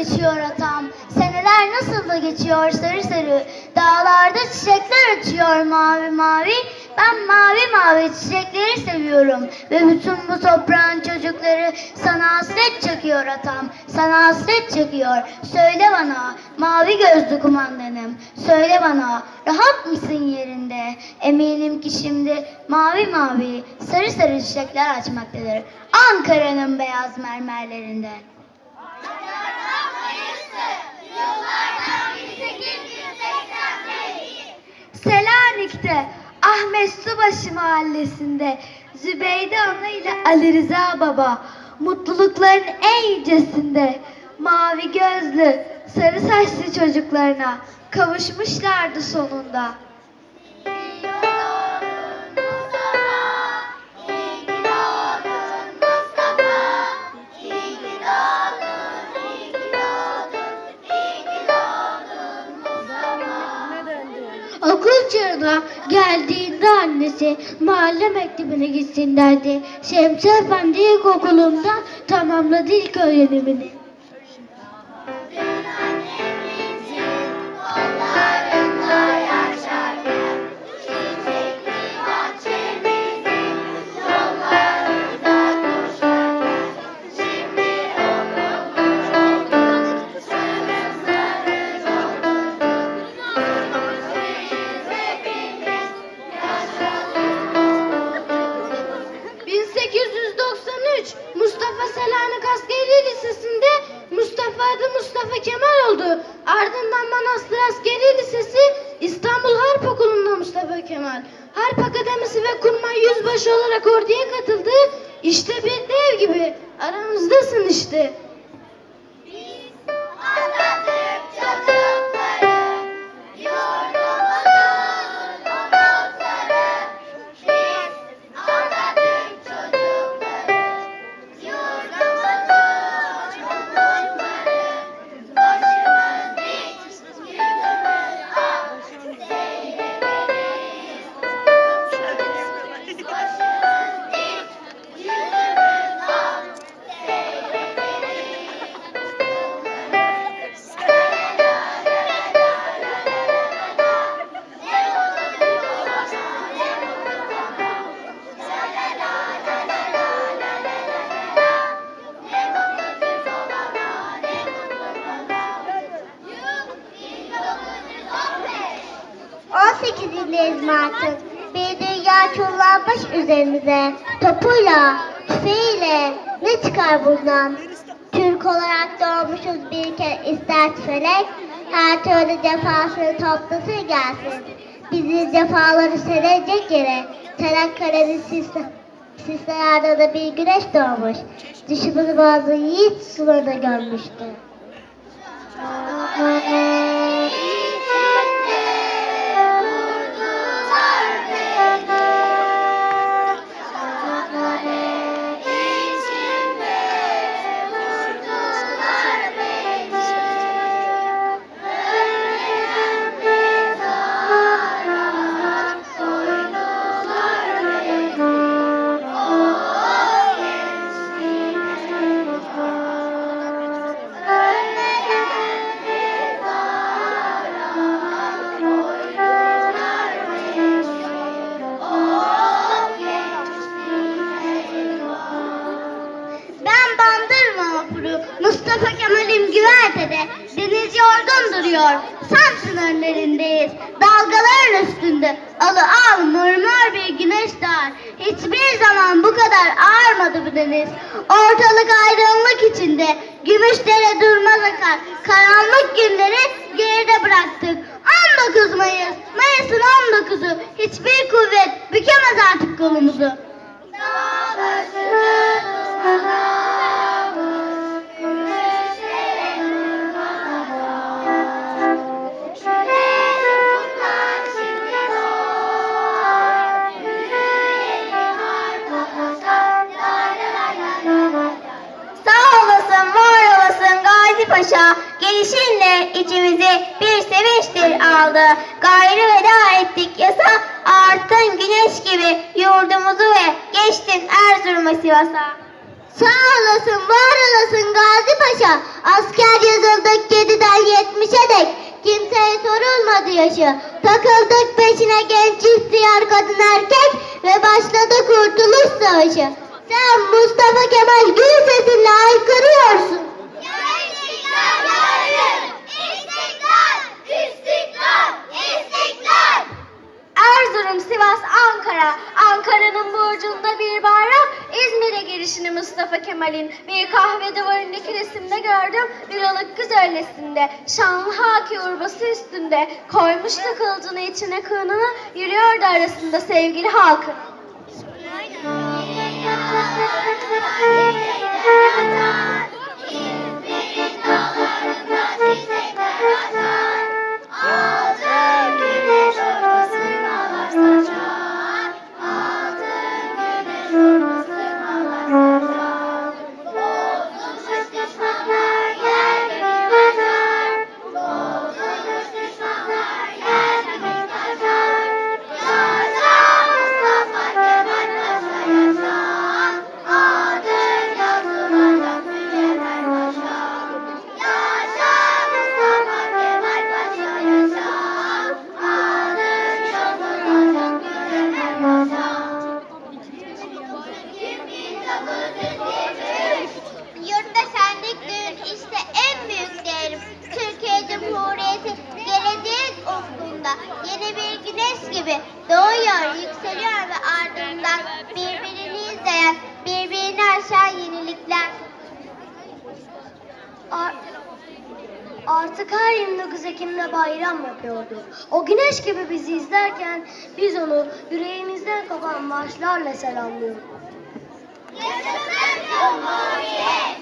geçiyor atam. Seneler nasıl da geçiyor sarı sarı. Dağlarda çiçekler açıyor mavi mavi. Ben mavi mavi çiçekleri seviyorum. Ve bütün bu toprağın çocukları sana hasret çekiyor atam. Sana hasret çekiyor. Söyle bana mavi gözlü kumandanım. Söyle bana rahat mısın yerinde? Eminim ki şimdi mavi mavi sarı sarı çiçekler açmaktadır. Ankara'nın beyaz mermerlerinde. Selanik'te Ahmet Subaşı mahallesinde Zübeyde Ana ile Ali Rıza Baba mutlulukların en yücesinde mavi gözlü sarı saçlı çocuklarına kavuşmuşlardı sonunda. Çağına geldiğinde annesi mahalle mektebine gitsin derdi. Şemsi Efendi ilkokulunda tamamladı ilk öğrenimini. ...1893 Mustafa Selanik Askeri Lisesi'nde Mustafa adı Mustafa Kemal oldu. Ardından Manastır Askeri Lisesi İstanbul Harp Okulu'nda Mustafa Kemal. Harp Akademisi ve Kurmay Yüzbaşı olarak orduya katıldı. İşte bir dev gibi aramızdasın işte. Artık. Bir dünya çullanmış üzerimize. Topuyla, tüfeğiyle ne çıkar bundan? Türk olarak doğmuşuz bir kere ister felek. Her türlü cefasını toplasın gelsin. Bizi cefaları serecek yere. Çanakkale'nin sisli, sislerde da bir güneş doğmuş. Düşümüzü bazı yiğit sularında görmüştü. Güvertede Deniz yorgun duruyor. Samsun önlerindeyiz. Dalgaların üstünde Alı al mırmır bir güneş doğar Hiçbir zaman bu kadar ağarmadı bu deniz. Ortalık aydınlık içinde Gümüşlere durmaz akar. Karanlık günleri geride bıraktık. 19 Mayıs Mayıs'ın 19'u Hiçbir kuvvet bükemez artık kolumuzu. Sağ Paşa. Gelişinle içimizi bir sevinçtir aldı. Gayrı veda ettik yasa, arttın güneş gibi yurdumuzu ve geçtin Erzurum'a Sivas'a. Sağ olasın, var olasın Gazi Paşa. Asker Okuduk yediden yetmişe dek. Kimseye sorulmadı yaşı. Takıldık peşine genç ihtiyar kadın erkek ve başladı kurtuluş savaşı. Sen Mustafa Kemal gül sesinle haykırıyorsun. Kemal'in bir kahve duvarındaki resimde gördüm. Bir alık kız öylesinde. Şanlı haki urbası üstünde. Koymuştu kılıcını içine kığınını. Yürüyordu arasında sevgili halkı. Yurtta Artık her 29 Ekim'de bayram yapıyordu. O güneş gibi bizi izlerken biz onu yüreğimizden kopan marşlarla selamlıyorduk. Yaşasın Cumhuriyet!